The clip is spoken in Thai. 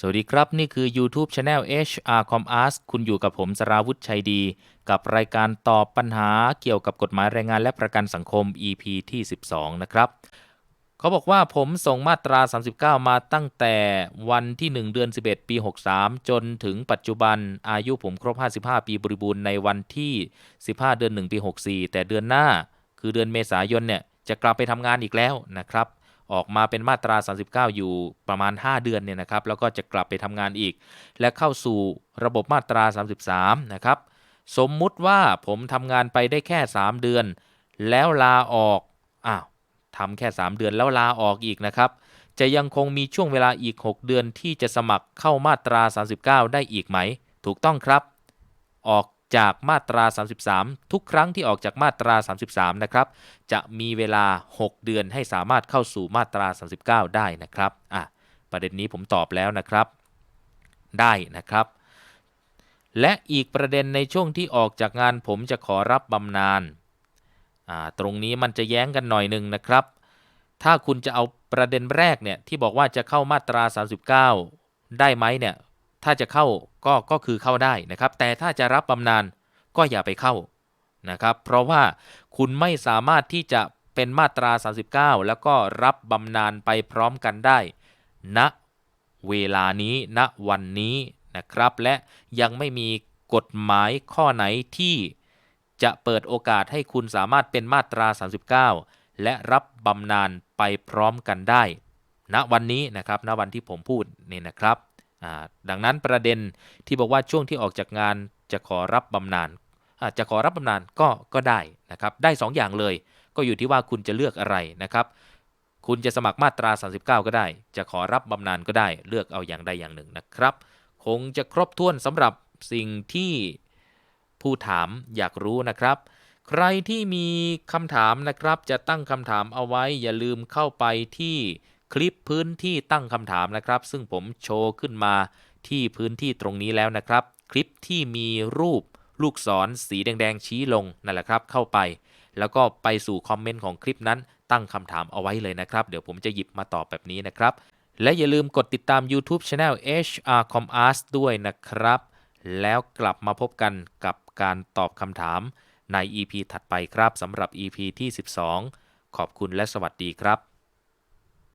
สวัสดีครับ นี่คือ YouTube Channel HR Com Ask คุณอยู่กับผมสราวุฒิชัยดี กับรายการตอบปัญหาเกี่ยวกับกฎหมายแรงงานและประกันสังคม EP ที่ 12 นะครับ เขาบอกว่าผมส่งมาตรา 39 มาตั้งแต่วันที่ 1 เดือน 11 ปี 63 จนถึงปัจจุบันอายุผมครบ 55 ปีบริบูรณ์ในวันที่ 15 เดือน 1 ปี 64 แต่เดือนหน้า คือเดือนเมษายนเนี่ยจะกลับไปทำงานอีกแล้วนะครับ ออกมาเป็นมาตรา 39 อยู่ประมาณ 5 เดือนเนี่ยนะครับ แล้วก็จะกลับไปทำงานอีก และเข้าสู่ระบบมาตรา 33 นะครับ สมมุติว่าผมทำงานไปได้แค่ 3 เดือน แล้วลาออกอ้าวทำแค่ 3 เดือนแล้วลาออกอีกนะครับ จะยังคงมีช่วงเวลาอีก 6 เดือนที่จะสมัครเข้ามาตรา 39 ได้อีกไหม ถูกต้องครับ ออก จากมาตรา 33 ทุกครั้งที่ออกจากมาตรา 33 นะครับ จะมีเวลา 6 เดือนให้สามารถเข้าสู่มาตรา 39 ได้นะครับ อะ ประเด็นนี้ผมตอบแล้วนะครับ ได้นะครับ และอีกประเด็นในช่วงที่ออกจากงานผมจะขอรับบำนาญ อ่า ตรงนี้มันจะแย้งกันหน่อยหนึ่งนะครับ ถ้าคุณจะเอาประเด็นแรกเนี่ยที่บอกว่าจะเข้ามาตรา 39 ได้ไหมเนี่ย ถ้าจะเข้า ก็ก็คือเข้าได้นะครับ แต่ถ้าจะรับบำนาญก็อย่าไปเข้านะครับ เพราะว่าคุณไม่สามารถที่จะเป็นมาตรา 39 แล้วก็รับบำนาญไปพร้อมกันได้ณเวลานี้ณวันนี้นะครับ และยังไม่มีกฎหมายข้อไหนที่จะเปิดโอกาสให้คุณสามารถเป็นมาตรา 39 และรับบำนาญไปพร้อมกันได้ณวันนี้นะครับณวันที่ผมพูดนี่นะครับ ดังนั้นประเด็นที่บอกว่าช่วงที่ออกจากงานจะขอรับบำนาญจะขอรับบำนาญก็ก็ได้นะครับได้ 2 อย่างเลย ก็อยู่ที่ว่าคุณจะเลือกอะไรนะครับคุณจะสมัครมาตรา 39 ก็ได้ จะขอรับบำนาญก็ได้เลือกเอาอย่างใดอย่างหนึ่งนะครับ คงจะครบถ้วนสำหรับสิ่งที่ผู้ถามอยากรู้นะครับ ใครที่มีคำถามนะครับจะตั้งคำถามเอาไว้อย่าลืมเข้าไปที่ คลิปพื้นที่ตั้งคำถามนะครับ ซึ่งผมโชว์ขึ้นมาที่พื้นที่ตรงนี้แล้วนะครับ คลิปที่มีรูปลูกศรสีแดงๆชี้ลงนั่นแหละครับ เข้าไป แล้วก็ไปสู่คอมเมนต์ของคลิปนั้น ตั้งคำถามเอาไว้เลยนะครับ เดี๋ยวผมจะหยิบมาตอบแบบนี้นะครับ และอย่าลืมกดติดตาม YouTube Channel HR Com a s ด้วยนะครับ แล้วกลับมาพบกันกับการตอบคำถามใน EP ถัดไปครับสำหรับ EP ที่ 12 ขอบคุณและสวัสดีครับ